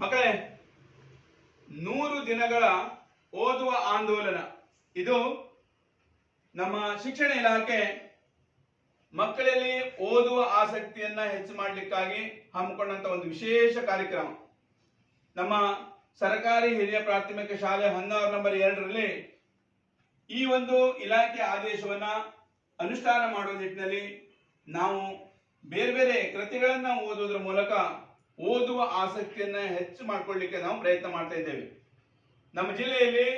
ಮಕ್ಕಳೇ, ನೂರು ದಿನಗಳ ಓದುವ ಆಂದೋಲನ. ಇದು ನಮ್ಮ ಶಿಕ್ಷಣ ಇಲಾಖೆ ಮಕ್ಕಳಲ್ಲಿ ಓದುವ ಆಸಕ್ತಿಯನ್ನ ಹೆಚ್ಚು ಮಾಡಲಿಕ್ಕಾಗಿ ಹಮ್ಮಿಕೊಂಡಂತ ಒಂದು ವಿಶೇಷ ಕಾರ್ಯಕ್ರಮ. ನಮ್ಮ ಸರ್ಕಾರಿ ಹಿರಿಯ ಪ್ರಾಥಮಿಕ ಶಾಲೆ ಹನ್ನಾರು ನಂಬರ್ ಎರಡರಲ್ಲಿ ಈ ಒಂದು ಇಲಾಖೆ ಆದೇಶವನ್ನ ಅನುಷ್ಠಾನ ಮಾಡುವ ನಿಟ್ಟಿನಲ್ಲಿ ನಾವು ಬೇರೆ ಬೇರೆ ಕೃತಿಗಳನ್ನ ಓದುವುದರ ಮೂಲಕ ಓದುವ ಆಸಕ್ತಿಯನ್ನ ಹೆಚ್ಚು ಮಾಡಿಕೊಳ್ಳಿಕ್ಕೆ ನಾವು ಪ್ರಯತ್ನ ಮಾಡ್ತಾ ಇದ್ದೇವೆ. ನಮ್ಮ ಜಿಲ್ಲೆಯಲ್ಲಿ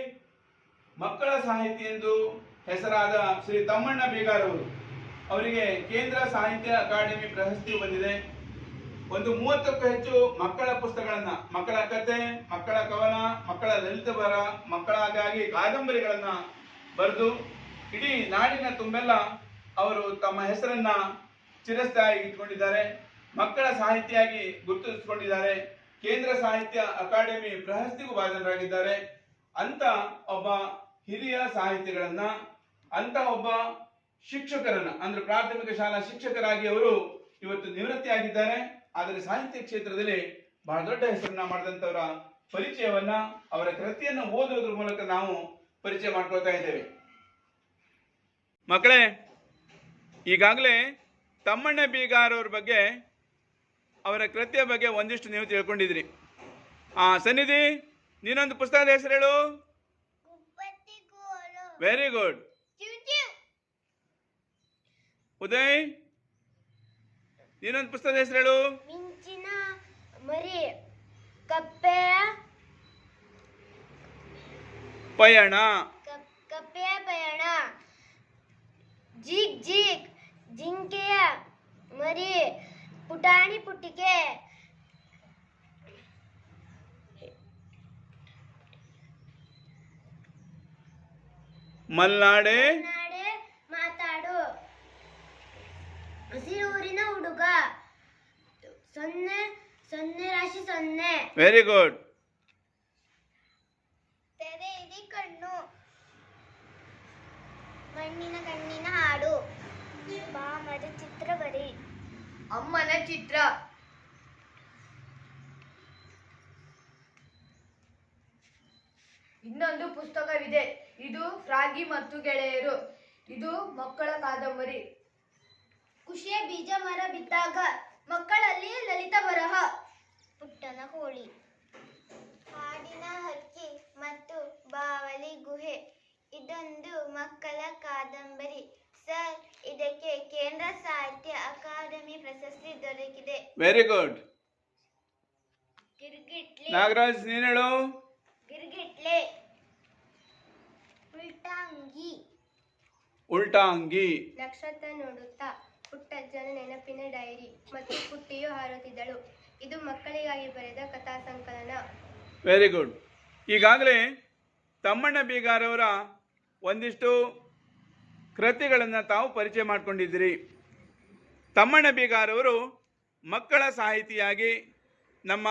ಮಕ್ಕಳ ಸಾಹಿತಿ ಎಂದು ಹೆಸರಾದ ಶ್ರೀ ತಮ್ಮಣ್ಣ ಬೇಗಾರ್ ಅವರು ಅವರಿಗೆ ಕೇಂದ್ರ ಸಾಹಿತ್ಯ ಅಕಾಡೆಮಿ ಪ್ರಶಸ್ತಿ ಬಂದಿದೆ. ಒಂದು ಮೂವತ್ತಕ್ಕೂ ಹೆಚ್ಚು ಮಕ್ಕಳ ಪುಸ್ತಕಗಳನ್ನ, ಮಕ್ಕಳ ಕತೆ, ಮಕ್ಕಳ ಕವನ, ಮಕ್ಕಳ ಲಲಿತ ಬರ ಮಕ್ಕಳಾಗಾಗಿ ಕಾದಂಬರಿಗಳನ್ನ ಬರೆದು ಇಡೀ ನಾಡಿನ ತುಂಬೆಲ್ಲ ಅವರು ತಮ್ಮ ಹೆಸರನ್ನ ಚಿರಸ್ಥಾಯಿ ಇಟ್ಕೊಂಡಿದ್ದಾರೆ. ಮಕ್ಕಳ ಸಾಹಿತಿಯಾಗಿ ಗುರುತಿಸಿಕೊಂಡಿದ್ದಾರೆ. ಕೇಂದ್ರ ಸಾಹಿತ್ಯ ಅಕಾಡೆಮಿ ಪ್ರಶಸ್ತಿಗೂ ಭಾಜನರಾಗಿದ್ದಾರೆ. ಅಂತ ಒಬ್ಬ ಹಿರಿಯ ಸಾಹಿತಿಗಳನ್ನ, ಅಂತ ಒಬ್ಬ ಶಿಕ್ಷಕರನ್ನ, ಅಂದ್ರೆ ಪ್ರಾಥಮಿಕ ಶಾಲಾ ಶಿಕ್ಷಕರಾಗಿ ಅವರು ಇವತ್ತು ನಿವೃತ್ತಿಯಾಗಿದ್ದಾರೆ. ಆದರೆ ಸಾಹಿತ್ಯ ಕ್ಷೇತ್ರದಲ್ಲಿ ಬಹಳ ದೊಡ್ಡ ಹೆಸರನ್ನ ಮಾಡಿದಂತವರ ಪರಿಚಯವನ್ನ, ಅವರ ಕೃತಿಯನ್ನು ಓದುವುದರ ಮೂಲಕ ನಾವು ಪರಿಚಯ ಮಾಡ್ಕೊಳ್ತಾ ಇದ್ದೇವೆ. ಮಕ್ಕಳೇ, ಈಗಾಗಲೇ ತಮ್ಮಣ್ಣ ಬೀಗಾರ್ ಅವ್ರ ಬಗ್ಗೆ ಅವರ ಕೃತ್ಯ ಬಗ್ಗೆ ಒಂದಿಷ್ಟು ನೀವು ತಿಳ್ಕೊಂಡಿದ್ರಿ ಆ ಸನ್ನಿಧಿ ನೀನೊಂದು ಪುಸ್ತಕದ ಹೆಸರು ಹೇಳು. ವೆರಿ ಗುಡ್ ಉದಯ್ ನೀನೊಂದು ಪುಸ್ತಕದ ಹೆಸರು ಹೇಳು. ಮಿಂಚಿನ ಮರಿ ಕಪ್ಪೆ ಪಯಣ. ಕಪ್- ಕಪ್ಪೆಯ ಪಯಣ. ಜಿಗ್ ಜಿಗ್. ಮಲ್ನಾಡೆ? ನಾಡೆ ಮಾತಾಡು. ಹಸಿರೂರಿನ ಹುಡುಗ. ಸೊನ್ನೆ ಸೊನ್ನೆ ರಾಶಿ ಸೊನ್ನೆ. ವೆರಿ ಗುಡ್ ತೆರೆ ಇಡಿ ಕಣ್ಣು. ಮಣ್ಣಿನ ಕಣ್ಣಿನ ಹಾಡು. ಬಾಮದ ಚಿತ್ರ ಬರಿ. ಅಮ್ಮನ ಚಿತ್ರ. ಇನ್ನೊಂದು ಪುಸ್ತಕವಿದೆ. ಇದು ರಾಗಿ ಮತ್ತು ಗೆಳೆಯರು. ಇದು ಮಕ್ಕಳ ಕಾದಂಬರಿ. ಖುಷಿಯ ಬೀಜ ಮರ ಬಿದ್ದಾಗ ಮಕ್ಕಳಲ್ಲಿ ಲಲಿತ ಬರಹ. ಪುಟ್ಟನ ಕೋಳಿ. ಹಾಡಿನ ಹಕ್ಕಿ ಮತ್ತು ಬಾವಲಿ ಗುಹೆ. ಇದೊಂದು ಮಕ್ಕಳ ಕಾದಂಬರಿ. ಸರ್ ಇದಕ್ಕೆ ಕೇಂದ್ರ ಸಾಹಿತ್ಯ ಅಕಾಡೆಮಿ ಪ್ರಶಸ್ತಿ ದೊರಕಿದೆ. Very good ಗಿರ್ಗಿಟ್ಲಿ. ನಾಗರಾಜ್ ನೀನು ಹೇಳು. ಗಿರ್ಗಿಟ್ಲೆ ಉಲ್ಟಾಂಗಿ. ಉಲ್ಟಾಂಗಿ. ನಕ್ಷತ್ರ ನೋಡುತ್ತಾ ಪುಟ್ಟಜ್ಜನ ನೆನಪಿನ ಡೈರಿ ಮತ್ತು ಪುಟ್ಟಿಯು ಹಾರುತ್ತಿದ್ದಳು. ಇದು ಮಕ್ಕಳಿಗಾಗಿ ಬರೆದ ಕಥಾ ಸಂಕಲನ. ವೆರಿ ಗುಡ್ ಈಗಾಗಲೇ ತಮ್ಮಣ್ಣ ಬೀಗಾರವರ ಒಂದಿಷ್ಟು ಕೃತಿಗಳನ್ನು ತಾವು ಪರಿಚಯ ಮಾಡಿಕೊಂಡಿದ್ದೀರಿ. ತಮ್ಮಣ್ಣ ಬೀಗಾರವರು ಮಕ್ಕಳ ಸಾಹಿತಿಯಾಗಿ ನಮ್ಮ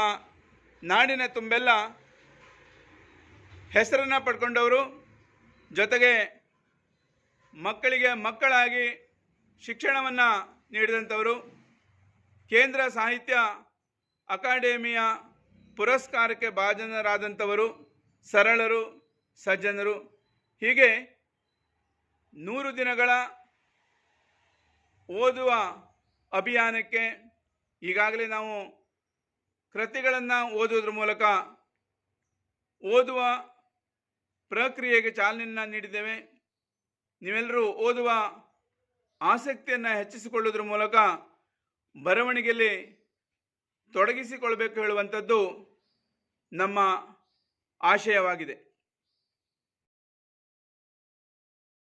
ನಾಡಿನ ತುಂಬೆಲ್ಲ ಹೆಸರನ್ನು ಪಡ್ಕೊಂಡವರು ಜೊತೆಗೆ ಮಕ್ಕಳಿಗೆ ಮಕ್ಕಳಾಗಿ ಶಿಕ್ಷಣವನ್ನು ನೀಡಿದಂಥವರು. ಕೇಂದ್ರ ಸಾಹಿತ್ಯ ಅಕಾಡೆಮಿಯ ಪುರಸ್ಕಾರಕ್ಕೆ ಭಾಜನರಾದಂಥವರು, ಸರಳರು, ಸಜ್ಜನರು. ಹೀಗೆ ನೂರು ದಿನಗಳ ಓದುವ ಅಭಿಯಾನಕ್ಕೆ ಈಗಾಗಲೇ ನಾವು ಕೃತಿಗಳನ್ನು ಓದುವುದ್ರ ಮೂಲಕ ಓದುವ ಪ್ರಕ್ರಿಯೆಗೆ ಚಾಲನೆಯನ್ನು ನೀಡಿದ್ದೇವೆ. ನೀವೆಲ್ಲರೂ ಓದುವ ಆಸಕ್ತಿಯನ್ನು ಹೆಚ್ಚಿಸಿಕೊಳ್ಳುವುದರ ಮೂಲಕ ಬರವಣಿಗೆಯಲ್ಲಿ ತೊಡಗಿಸಿಕೊಳ್ಬೇಕು ಹೇಳುವಂಥದ್ದು ನಮ್ಮ ಆಶಯವಾಗಿದೆ.